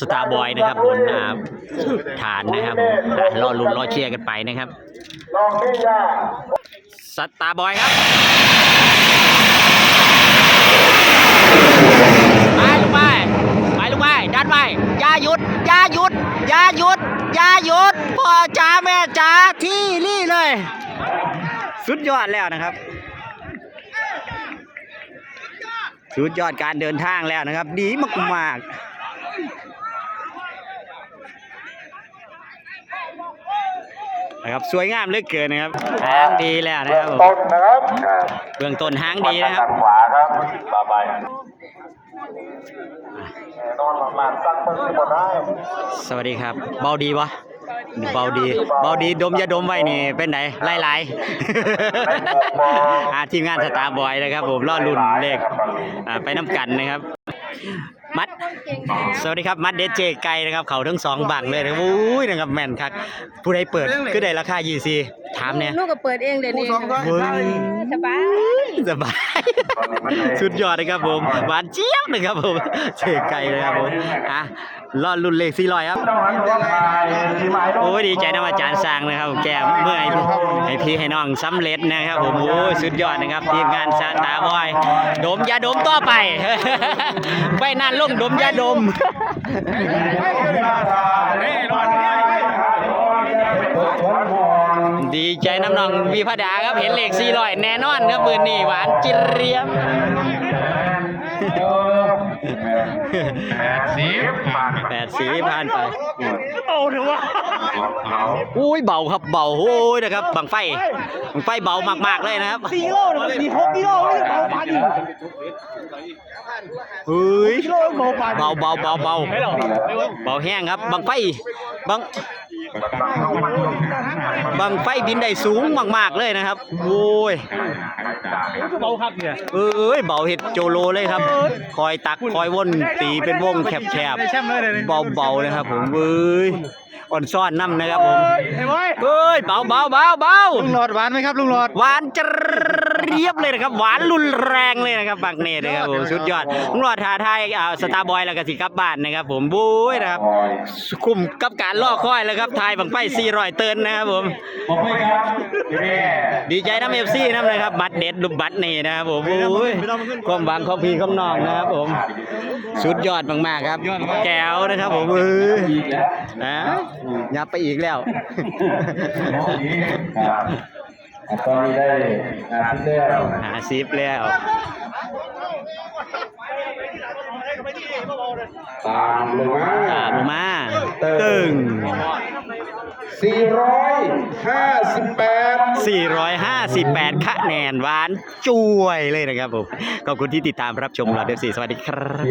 สตาร์บอยนะครับบนอ่าฐานนะครับผมอะรอลุ้นรอเชียร์กันไปนะครับสตาร์บอยครับไปลูกไปไปลูกไปดันไปอย่าหยุดอย่าหยุดอย่าหยุดอย่าหยุดพ่อจ๋าแม่จ๋าที่นี่เลย สุดยอดแล้วนะครับ สุดยอดการเดินทางแล้วนะครับ ดีมากๆนะครับสวยงามเหลือเกินนะครับหางดีแล้วนะครับผมต้นนะครับเบื้องต้นหางดีนะครับขวาครับต่อไปนอนหมาดๆตั้งมือขึ้นบนได้สวัสดีครับ เบาดีวะ เบาดีเบาดีดมยาดมไว้นี่เป็นไหนไล่ไล่อาทีมงานสตาร์บอยนะครับ ผมล่อรุ่นเลขอ่าไปน้ำกันนะครับ มัดสวัสดีครับมัดเดจเจไกนะครับเขาทั้งสองบังเลยนะครับอุ้ยนะครับแม่นครับผู้ใดเปิดคือได้ราคายี่ซีถามเนี่ยลูกก็เปิดเองเดี๋ยวนี้เว้ยสบายสบายสุดยอดนะครับผมหวานเจี๊ยบนะครับผมเจไกนะครับผมอะรอดรุ่นเลขสี่ร้อยครับต้ องหันตัวถ่ายที่หมายโอ้ยดีใจนะอาจารย์สร้างนะครับ แกเมื่อยให้พี่ให้น้องสำเร็จนะครับผมโอ้ยสุดยอดนะครับทีมงานสตาบอยดมยาดมต่อไปไปนั่นลงดมยาดมดีใจน้ำนองวีพดาครับเห็นเหลขสี่ร้อยแน่นอนครับมือนี่หวานจิเรียม สีผ่านแปดสีผ่านไป เบาเถอะวะอุ้ยเบาครับเบาโอ้ยนะครับบังไฟบังไฟเบามากๆเลยนะครับสี่โลมีหกกิโลเบาปานเฮ้ยเบาเบาเบาเบาเบาแห้งครับบังไฟบัง บังไฟบินได้สูงมาก ๆ เลยนะครับ โอ้ยเบาครับเนี่ยเอ้ยเบาเห็ดโจโลเลยครับ คอยตักคอยว่นตีเป็นวงแคบได้แชมป์เลยเลยๆเบาๆเลยครับผมเอ้ยอ่อนซ่อนน้ำนะครับผมไอ้บอยเอ้ยเบาเบาเบาเบาลุงหลอดหวานไหมครับลุงหลอดหวานจะ เรียบเลยนะครับ หวานรุนแรงเลยนะครับบักเนตนะครับผมสุดยอดลุงหลอดท้าทายอ่าสตาร์บอยแล้วก็สิกลับบ้านนะครับ ผมบุ้ยนะครับคุ้มกับการล่อคอยแล้วครับทายบังไฟ400เตินนะครับผมผมไม่ครับนี่ดีใจน้ำเอฟซีน้ำเลยครับบัตรเด็ดลูกบัตรนี่นะครับผมโอ้ยความหวังของพี่ของน้องนะครับผมสุดยอดมากๆครับ แก้วนะครับผมเอ้ยนะยับไปอีกแล้ว ตอนนี้ได้อาทิตย์แล้วหาซิปแล้วตามลงมาตามลงมาตึง458 458คะแนนหวานจ้วยเลยนะครับผม ขอบคุณที่ติดตามรับชมเราเดฟซีสวัสดีครับ